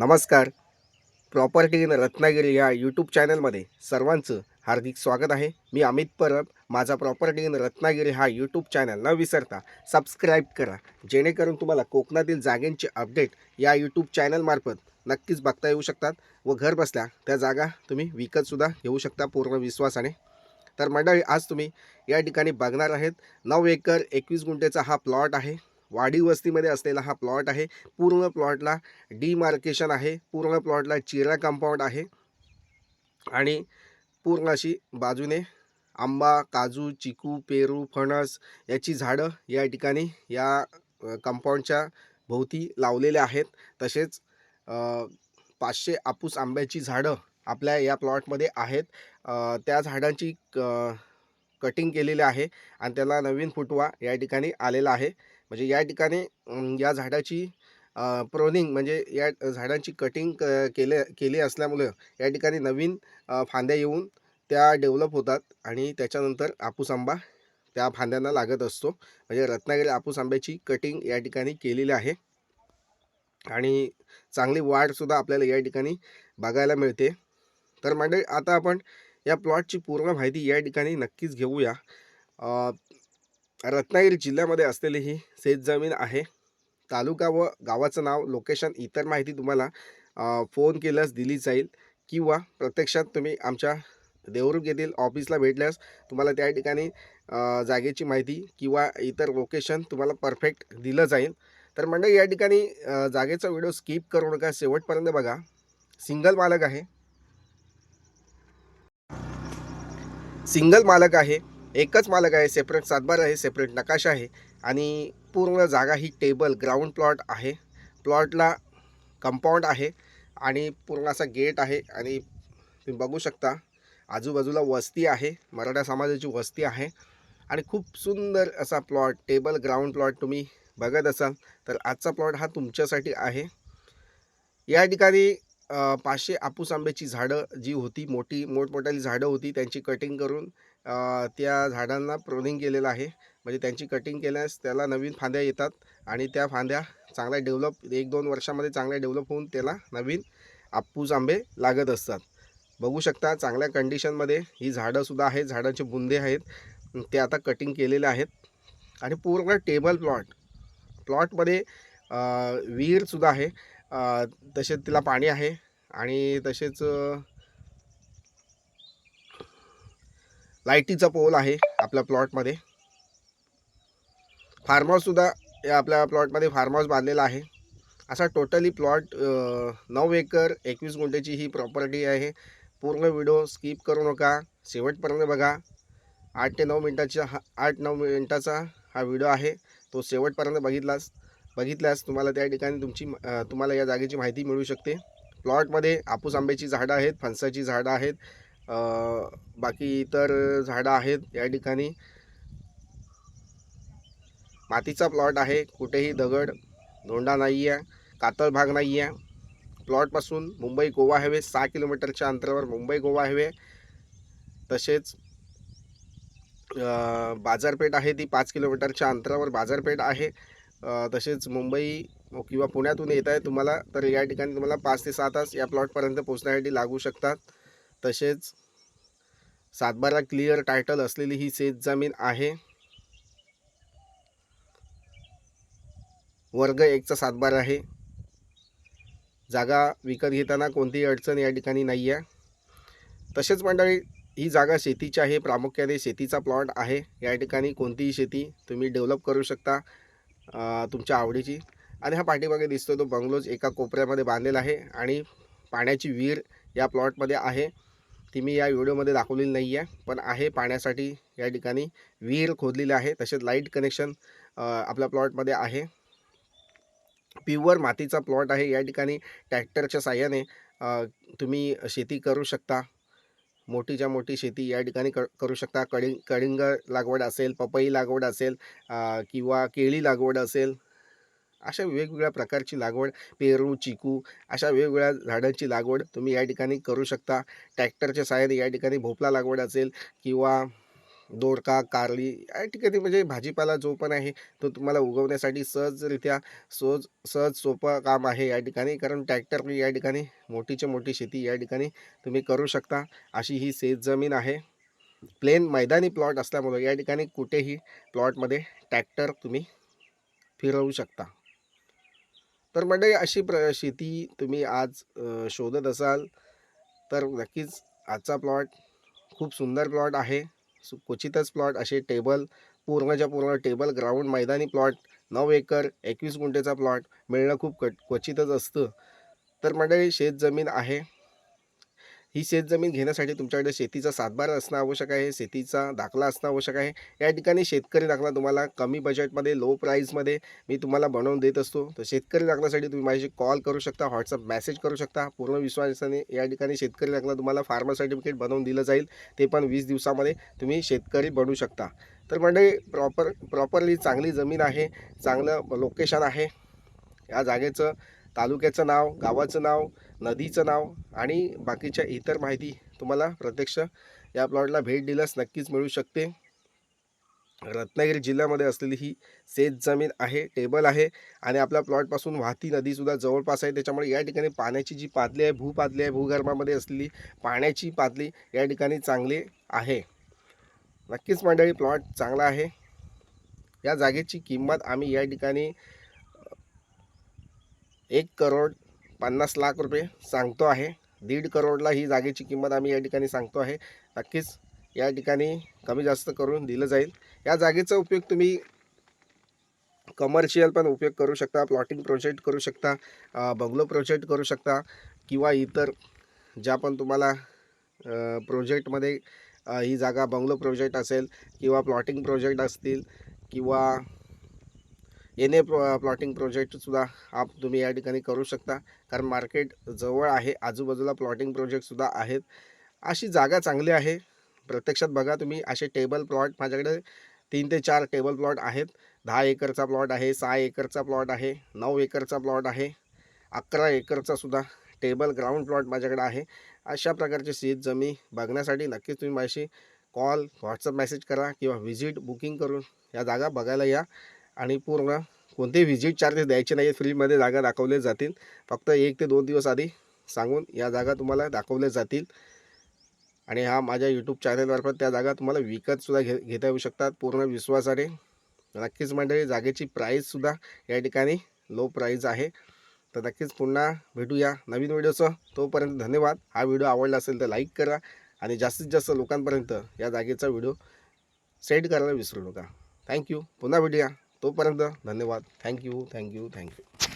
नमस्कार. Property in Ratnagiri या YouTube चॅनलमध्ये सर्वांचं हार्दिक स्वागत आहे. मी अमित परब. माझा प्रॉपर्टी इन रत्नागिरी हा यूट्यूब चॅनल न विसरता सबस्क्राईब करा. जेणेकरून तुम्हाला कोकणातील जागेंचे अपडेट या यूट्यूब चॅनलमार्फत नक्कीच बघता येऊ शकतात व घर बसल्या त्या जागा तुम्ही विकतसुद्धा घेऊ शकता पूर्ण विश्वासाने. तर मंडळी आज तुम्ही या ठिकाणी बघणार आहेत. नऊ एकर एकवीस गुंठेचा हा प्लॉट आहे. वाडी वस्तीमध्ये असलेला हा प्लॉट आहे. पूर्ण प्लॉटला डीमार्केशन आहे. पूर्ण प्लॉटला चिरा कंपाऊंड आहे. आणि पूर्ण अशी बाजूने आंबा काजू चिकू पेरू फणस याची झाडं या ठिकाणी या कंपाऊंडच्या भोवती लावलेल्या आहेत. तसेच पाचशे आपूस आंब्याची झाडं आपल्या या प्लॉटमध्ये आहेत. त्या झाडांची क कटिंग केलेली आहे. आणि त्याला नवीन फुटवा या ठिकाणी आलेला आहे. म्हणजे या ठिकाणी या झाडाची प्रोनिंग म्हणजे या झाडांची कटिंग क केले केली असल्यामुळं या ठिकाणी नवीन फांद्या येऊन त्या डेव्हलप होतात आणि त्याच्यानंतर आपूस आंबा त्या फांद्यांना लागत असतो. म्हणजे रत्नागिरी आपूस आंब्याची कटिंग या ठिकाणी केलेली आहे आणि चांगली वाढसुद्धा आपल्याला या ठिकाणी बघायला मिळते. तर मंडळी आता आपण या प्लॉटची पूर्ण माहिती या ठिकाणी नक्कीच घेऊया. रत्नागिरी जिल्ह्यामध्ये असलेली ही शेतजमीन आहे. तालुका व गावाचं नाव लोकेशन इतर माहिती तुम्हाला फोन केल्यास दिली जाईल किंवा प्रत्यक्षात तुम्ही आमच्या देवरुख येथील ऑफिसला भेटल्यास तुम्हाला त्या ठिकाणी जागेची माहिती किंवा इतर लोकेशन तुम्हाला परफेक्ट दिलं जाईल. तर मंडळी या ठिकाणी जागेचा व्हिडिओ स्किप करू नका. शेवटपर्यंत बघा. सिंगल मालक आहे. सिंगल मालक आहे. एकच मालक आहे सेपरेट सातबार आहे सेपरेट नकाशा आहे. आणि पूर्ण जागा ही टेबल ग्राउंड प्लॉट आहे. प्लॉटला कंपाऊंड आहे आणि पूर्ण असा गेट आहे. आणि तुम्ही बघू शकता आजूबाजूला वस्ती आहे मराठा समाजाची वस्ती आहे. आणि खूप सुंदर असा प्लॉट टेबल ग्राउंड प्लॉट तुम्ही बघत असाल तर आजचा प्लॉट हा तुमच्यासाठी आहे. या ठिकाणी पाचशे आपूस आंब्याची झाडं जी होती मोठी मोठमोठाली झाडं होती त्यांची कटिंग करून त्या झाडांना प्रोनिंग केलेलं आहे. म्हणजे त्यांची कटिंग केल्यास त्याला नवीन फांद्या येतात आणि त्या फांद्या चांगल्या डेव्हलप एक दोन वर्षामध्ये चांगल्या डेव्हलप होऊन त्याला नवीन आपूस आंबे लागत असतात. बघू शकता चांगल्या कंडिशनमध्ये ही झाडंसुद्धा आहेत झाडांचे बुंदे आहेत. ते आता कटिंग केलेले आहेत. आणि पूर्ण टेबल प्लॉट प्लॉटमध्ये विहीरसुद्धा आहे. तसेच तिला पाणी आहे. आणि तसेच लाईटीचा पोल आहे आपल्या प्लॉटमध्ये. फार्म हाऊससुद्धा या आपल्या प्लॉटमध्ये फार्म हाऊस बांधलेला आहे. असा टोटली प्लॉट नऊ एकर एकवीस गुंठेची ही प्रॉपर्टी आहे. पूर्ण व्हिडिओ स्किप करू नका. शेवटपर्यंत बघा. आठ ते नऊ मिनटाचा हा आठ नऊ मिनटाचा हा व्हिडिओ आहे. तो शेवटपर्यंत बघितलास बघितल्यास तुम्हाला त्या ठिकाणी तुमची तुम्हाला या जागेची माहिती मिळू शकते. प्लॉटमध्ये आपूस आंब्याची झाडं आहेत फणसाची झाडं आहेत बाकी इतर झाडं आहेत या ठिकाणी. मातीचा प्लॉट आहे कुठेही दगड धोंडा नाही आहे कातळ भाग नाही आहे प्लॉटपासून मुंबई गोवा हायवे सहा किलोमीटरच्या अंतरावर मुंबई गोवा हायवे. तसेच बाजारपेठ आहे ती पाच किलोमीटरच्या अंतरावर बाजारपेठ आहे. तसेच मुंबई किंवा पुण्यातून येत आहे तुम्हाला तर या ठिकाणी तुम्हाला पाच ते सहा तास या प्लॉटपर्यंत पोचण्यासाठी लागू शकतात. तसेच सातबारा क्लिअर टायटल असलेली ही शेतजमीन आहे. वर्ग एकचा सातबारा आहे. जागा विकत घेताना कोणतीही अडचण या ठिकाणी नाही आहे तसेच मंडळी ही जागा शेतीची आहे प्रामुख्याने शेतीचा प्लॉट आहे. या ठिकाणी कोणतीही शेती तुम्ही डेव्हलप करू शकता तुमच्या आवडीची. आणि हा पाठीमागे दिसतो तो बंगलोज एका कोपऱ्यामध्ये बांधलेला आहे आणि पाण्याची विहीर या प्लॉटमध्ये आहे. ती मी या व्हिडिओमध्ये दाखवलेली नाही आहे पण आहे पाण्यासाठी या ठिकाणी. विहीर खोदलेली आहे तसेच लाइट कनेक्शन आपल्या प्लॉटमध्ये आहे. प्युअर मातीचा प्लॉट आहे या ठिकाणी ट्रॅक्टरच्या साह्याने तुम्ही शेती करू शकता. मोठीच्या मोठी शेती या ठिकाणी क करू शकता. कडिंग कडिंग लागवड असेल पपई लागवड असेल किंवा केळी लागवड असेल अशा वेगवेगळ्या प्रकारची लागवड पेरू चिकू अशा वेगवेगळ्या झाडांची लागवड तुम्ही या ठिकाणी करू शकता. ट्रॅक्टरच्या साहाय्याने या ठिकाणी भोपळा लागवड असेल किंवा दोडका कारली या ठिकाणी म्हणजे भाजीपाला जो पण आहे तो तुम्हाला उगवण्यासाठी सहजरित्या सहज सहज सोपं काम आहे या ठिकाणी. कारण टॅक्टर या ठिकाणी मोठीच्या मोठी शेती या ठिकाणी तुम्ही करू शकता. अशी ही शेत जमीन आहे. प्लेन मैदानी प्लॉट असल्यामुळं या ठिकाणी कुठेही प्लॉटमध्ये ट्रॅक्टर तुम्ही फिरवू शकता. तर मंडळी अशी प्र शेती तुम्ही आज शोधत असाल तर नक्कीच आजचा प्लॉट खूप सुंदर प्लॉट आहे. क्वचितच प्लॉट असे टेबल पूर्णच्या पूर्ण टेबल ग्राउंड मैदानी प्लॉट नऊ एकर एकवीस गुंठेचा प्लॉट मिळणं खूप कट क्वचितच असतं. तर मंडळी शेतजमीन आहे. ही शेतजमीन घेण्यासाठी तुमच्याकडे शेतीचा सातबारा असणं आवश्यक आहे शेतीचा दाखला असणं आवश्यक आहे. या ठिकाणी शेतकरी दाखला तुम्हाला कमी बजेटमध्ये लो प्राईजमध्ये मी तुम्हाला बनवून देत असतो. तर शेतकरी दाखल्यासाठी तुम्ही माझी कॉल करू शकता व्हॉट्सअप मेसेज करू शकता. पूर्ण विश्वासाने या ठिकाणी शेतकरी दाखला तुम्हाला फार्मर सर्टिफिकेट बनवून दिलं जाईल. ते पण वीस दिवसामध्ये तुम्ही शेतकरी बनू शकता. तर मंडळी प्रॉपर प्रॉपरली चांगली जमीन आहे चांगलं लोकेशन आहे. या जागेचं तालुक्याचं नाव गावाचं नाव नदीचं नाव आणि बाकीच्या इतर माहिती तुम्हाला प्रत्यक्ष या प्लॉटला भेट दिल्यास नक्कीच मिळू शकते. रत्नागिरी जिल्ह्यामध्ये असलेली ही शेत जमीन आहे टेबल आहे आणि आपल्या प्लॉटपासून वाहती नदीसुद्धा जवळपास आहे. त्याच्यामुळे या ठिकाणी पाण्याची जी पातळी आहे भूपातली आहे भूगर्भामध्ये असलेली पाण्याची पातळी या ठिकाणी चांगली आहे. नक्कीच मंडळी प्लॉट चांगला आहे. या जागेची किंमत आम्ही या ठिकाणी एक करोड पन्नास लाख रुपये सांगतो आहे. दीड करोडला ही जागेची किंमत आम्ही या ठिकाणी सांगतो आहे. नक्कीच या ठिकाणी कमी जास्त करून दिलं जाईल. या जागेचा उपयोग तुम्ही कमर्शियल पण उपयोग करू शकता प्लॉटिंग प्रोजेक्ट करू शकता बंगलो प्रोजेक्ट करू शकता किंवा इतर ज्या पण तुम्हाला प्रोजेक्टमध्ये ही जागा बंगलो प्रोजेक्ट असेल किंवा प्लॉटिंग प्रोजेक्ट असतील किंवा एन ए प्लॉ प्लॉटिंग प्रोजेक्टसुद्धा आप तुम्ही या ठिकाणी करू शकता. कारण मार्केट जवळ आहे आजूबाजूला प्लॉटिंग प्रोजेक्टसुद्धा आहेत. अशी जागा चांगली आहे. प्रत्यक्षात बघा तुम्ही असे टेबल प्लॉट माझ्याकडे तीन ते चार टेबल प्लॉट आहेत. दहा एकरचा प्लॉट आहे सहा एकरचा प्लॉट आहे नऊ एकरचा प्लॉट आहे अकरा एकरचा सुद्धा टेबल ग्राउंड प्लॉट माझ्याकडे आहे. अशा प्रकारची शेत जमी बघण्यासाठी नक्कीच तुम्ही माझी कॉल व्हॉट्सअप मेसेज करा किंवा व्हिजिट बुकिंग करून या जागा बघायला या. आणि पूर्ण कोणतेही व्हिजिट चार्जेस द्यायचे नाही फ्रीमध्ये जागा दाखवल्या जातील. फक्त एक ते दोन दिवस आधी सांगून या जागा तुम्हाला दाखवल्या जातील. आणि हा माझ्या यूट्यूब चॅनलमार्फत त्या जागा तुम्हाला विकतसुद्धा घे घेता येऊ शकतात. पूर्ण विश्वासाने. नक्कीच मंडळी जागेची प्राईससुद्धा या ठिकाणी लो प्राईज आहे. तर नक्कीच पुन्हा भेटूया नवीन व्हिडिओचं तोपर्यंत धन्यवाद. हा व्हिडिओ आवडला असेल तर लाईक करा आणि जास्तीत जास्त लोकांपर्यंत या जागेचा व्हिडिओ सेंड करायला विसरू नका. थँक्यू पुन्हा भेटूया. तोपर्यंत धन्यवाद. Thank you thank you thank you